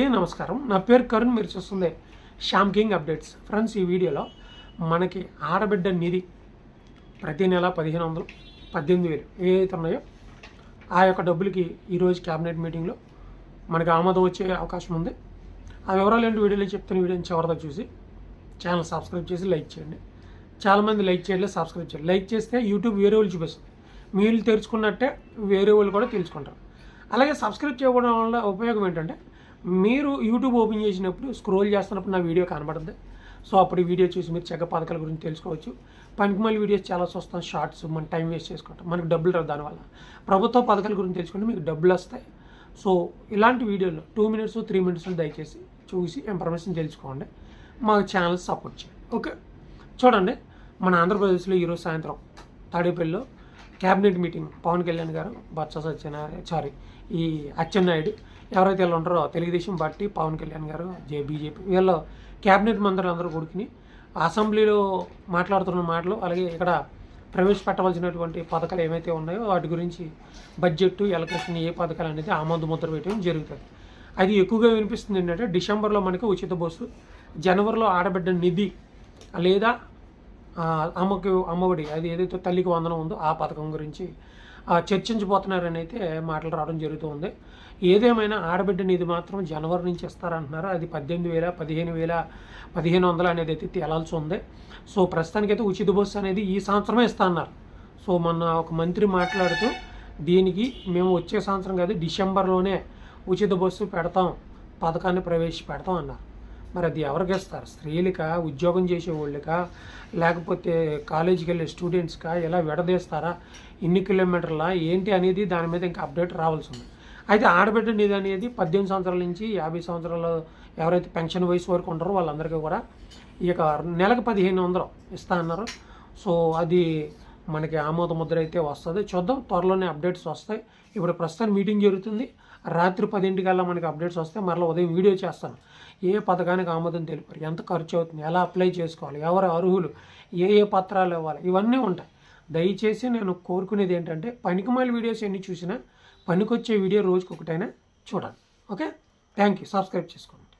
ఏ నమస్కారం? నా పేరు కరుణ్ మీరు చూస్తుంది శ్యామ్ కింగ్ అప్డేట్స్. ఫ్రెండ్స్ ఈ వీడియోలో మనకి ఆడబిడ్డ నిధి ప్రతి నెల పదిహేను వందలు పద్దెనిమిది వేలు ఏవైతే ఉన్నాయో ఆ యొక్క డబ్బులకి ఈరోజు క్యాబినెట్ మీటింగ్లో మనకి ఆమోదం వచ్చే అవకాశం ఉంది. ఆ వివరాలు ఏంటి? వీడియోలో చెప్తున్న వీడియోని చివరిదా చూసి ఛానల్ సబ్స్క్రైబ్ చేసి లైక్ చేయండి. చాలామంది లైక్ చేయలేదు సబ్స్క్రైబ్ చేయండి లైక్ చేస్తే యూట్యూబ్ వేరే వాళ్ళు చూపిస్తుంది. మీరు తెరుచుకున్నట్టే వేరే వాళ్ళు కూడా తెలుసుకుంటారు. అలాగే సబ్స్క్రైబ్ చేయడం వల్ల ఉపయోగం ఏంటంటే మీరు యూట్యూబ్ ఓపెన్ చేసినప్పుడు స్క్రోల్ చేస్తున్నప్పుడు నా వీడియో కనబడుతుంది సో అప్పుడు ఈ వీడియో చూసి మీరు చెక్క పథకాల గురించి తెలుసుకోవచ్చు. పనికిమాలి వీడియోస్ చాలా చూస్తాం షార్ట్స్ మన టైం వేస్ట్ చేసుకుంటాం. మనకు డబ్బులు రాదు దానివల్ల. ప్రభుత్వ పథకాల గురించి తెలుసుకుంటే మీకు డబ్బులు వస్తాయి. సో ఇలాంటి వీడియోలు టూ మినిట్స్ త్రీ మినిట్స్ దయచేసి చూసి ఇన్ఫర్మేషన్ తెలుసుకోండి. మా ఛానల్ సపోర్ట్ చేయండి. ఓకే. చూడండి మన ఆంధ్రప్రదేశ్లో ఈరోజు సాయంత్రం తాడేపల్లిలో క్యాబినెట్ మీటింగ్. పవన్ కళ్యాణ్ గారు బొత్స సత్యనారాయణ సారీ ఈ అచ్చెన్నాయుడు ఎవరైతే వీళ్ళు ఉంటారో తెలుగుదేశం పార్టీ పవన్ కళ్యాణ్ గారు జే బీజేపీ వీళ్ళ క్యాబినెట్ మంత్రులు అందరూ కూడుకుని అసెంబ్లీలో మాట్లాడుతున్న మాటలు అలాగే ఇక్కడ ప్రవేశపెట్టవలసినటువంటి పథకాలు ఏమైతే ఉన్నాయో వాటి గురించి బడ్జెట్ ఎలక్ట్రిషన్ ఏ పథకాలు అనేది ఆమోద ముద్ర వేయడం జరుగుతుంది. అది ఎక్కువగా వినిపిస్తుంది ఏంటంటే డిసెంబర్లో మనకి ఉచిత బస్సు జనవరిలో ఆడబిడ్డ నిధి లేదా అమ్మకు అమ్మఒడి అది ఏదైతే తల్లికి వందనం ఉందో ఆ పథకం గురించి ఆ, చర్చించబోతున్నారని అయితే మాటలు రావడం జరుగుతుంది. ఏదేమైనా ఆడబిడ్డ నిధి మాత్రం జనవరి నుంచి ఇస్తారంటున్నారు. అది పద్దెనిమిది వేల పదిహేను వేల పదిహేను వందలు అనేది అయితే తేలాల్సి ఉంది. సో ప్రస్తుతానికైతే ఉచిత బస్సు అనేది ఈ సంవత్సరమే ఇస్తా అన్నారు. సో మొన్న ఒక మంత్రి మాట్లాడుతూ దీనికి మేము వచ్చే సంవత్సరం కాదు డిసెంబర్లోనే ఉచిత బస్సు పెడతాం పథకాన్ని ప్రవేశపెడతాం అన్నారు. మరి అది ఎవరికి ఇస్తారు స్త్రీలకా ఉద్యోగం చేసేవాళ్ళకా? లేకపోతే కాలేజీకి వెళ్ళే స్టూడెంట్స్కా ఇలా విడదీస్తారా? ఇన్ని కిలోమీటర్ల? ఏంటి అనేది దాని మీద ఇంకా అప్డేట్ రావాల్సి ఉంది. అయితే ఆడబిడ్డ నిధి అనేది పద్దెనిమిది సంవత్సరాల నుంచి యాభై సంవత్సరాలు ఎవరైతే పెన్షన్ వయసు వరకు ఉంటారో వాళ్ళందరికీ కూడా ఈ యొక్క నెలకు పదిహేను వందలు ఇస్తా అన్నారు. సో అది మనకి ఆమోద ముద్ర అయితే వస్తుంది. చూద్దాం త్వరలోనే అప్డేట్స్ వస్తాయి. ఇప్పుడు ప్రస్తుతం మీటింగ్ జరుగుతుంది. రాత్రి పదింటికల్లా మనకి అప్డేట్స్ వస్తే మరలా ఉదయం వీడియో చేస్తాను. ఏ పథకానికి ఆమోదం తెలిపారు? ఎంత ఖర్చు అవుతుంది? ఎలా అప్లై చేసుకోవాలి? ఎవరు అర్హులు? ఏ ఏ పత్రాలు ఇవ్వాలి? ఇవన్నీ ఉంటాయి. దయచేసి నేను కోరుకునేది ఏంటంటే పనికిమాలి వీడియోస్ ఎన్ని చూసినా పనికొచ్చే వీడియో రోజుకొకటైనా చూడాలి. ఓకే? థ్యాంక్ యూ సబ్స్క్రైబ్ చేసుకోండి.